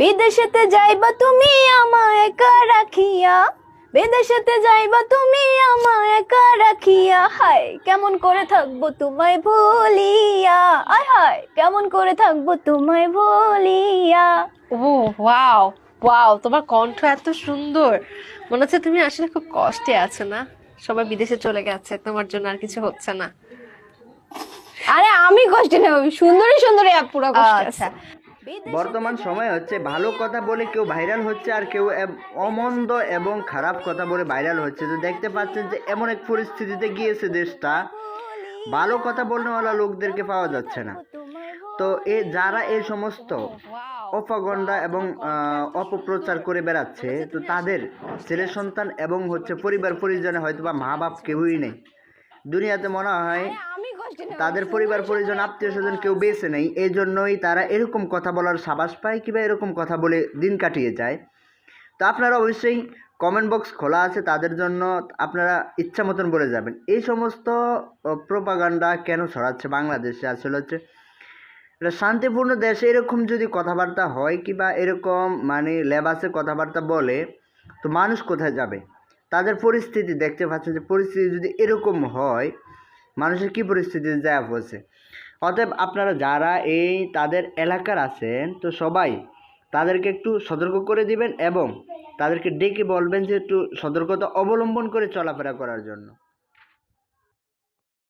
বিদেশেতে যাইবা তুমি আমায় একা রাখিয়া। বিদেশেতে যাইবা তুমি আমায় একা রাখিয়া। হায় কেমন করে থাকব তোমায় ভুলিয়া। আয় হায় কেমন করে থাকব তোমায় ভুলিয়া। ও ওয়াও ওয়াও তোমার কণ্ঠ এত সুন্দর। মনে হচ্ছে তুমি আসলে খুব কষ্টে আছো না? সবাই বিদেশে চলে গেছে তোমার জন্য আর কিছু হচ্ছে না। আরে আমি কষ্টে নেব সুন্দরী সুন্দরী আপ পুরো কষ্ট আচ্ছা। আছে। বর্তমান সময় হচ্ছে ভালো কথা বলে কেউ ভাইরাল হচ্ছে আর কেউ অমন্দ এবং খারাপ কথা বলে ভাইরাল হচ্ছে। তো দেখতে পাচ্ছেন যে এমন এক পরিস্থিতিতে গিয়েছে দেশটা। ভালো কথা বলনেওয়ালা লোকদেরকে পাওয়া যাচ্ছে না। তো এ যারা এই সমস্ত অপগণ্ডা এবং অপপ্রচার করে বেড়াচ্ছে তো তাদের ছেলে সন্তান এবং হচ্ছে পরিবার পরিজনে হয়তো বা মা বাপ কেউই নেই। দুনিয়াতে মনে হয় তাদের পরিবার, পরিজন, আত্মীয় স্বজন কেউ বেঁচে নেই এই জন্যই তারা এরকম কথা বলার সাবাস পায় কিংবা এরকম কথা বলে দিন কাটিয়ে যায়। তো আপনারা অবশ্যই কমেন্ট বক্স খোলা আছে, তাদের জন্য আপনারা ইচ্ছা মতন বলে যাবেন। এই সমস্ত প্রোপাগান্ডা কেন ছড়াচ্ছে বাংলাদেশে? আসলে হচ্ছে, এটা শান্তিপূর্ণ দেশে এরকম যদি কথাবার্তা হয় কিংবা এরকম মানে লেবাসে কথাবার্তা বলে, তো মানুষ কোথায় যাবে? তাদের পরিস্থিতি দেখতে পাচ্ছেন যে পরিস্থিতি যদি এরকম হয় মানুষের কী পরিস্থিতি যায় পড়ছে অতএব আপনারা যারা এই তাদের এলাকার আছেন, তো সবাই তাদেরকে একটু সতর্ক করে দিবেন এবং তাদেরকে ডেকে বলবেন যে একটু সতর্কতা অবলম্বন করে চলাফেরা করার জন্য।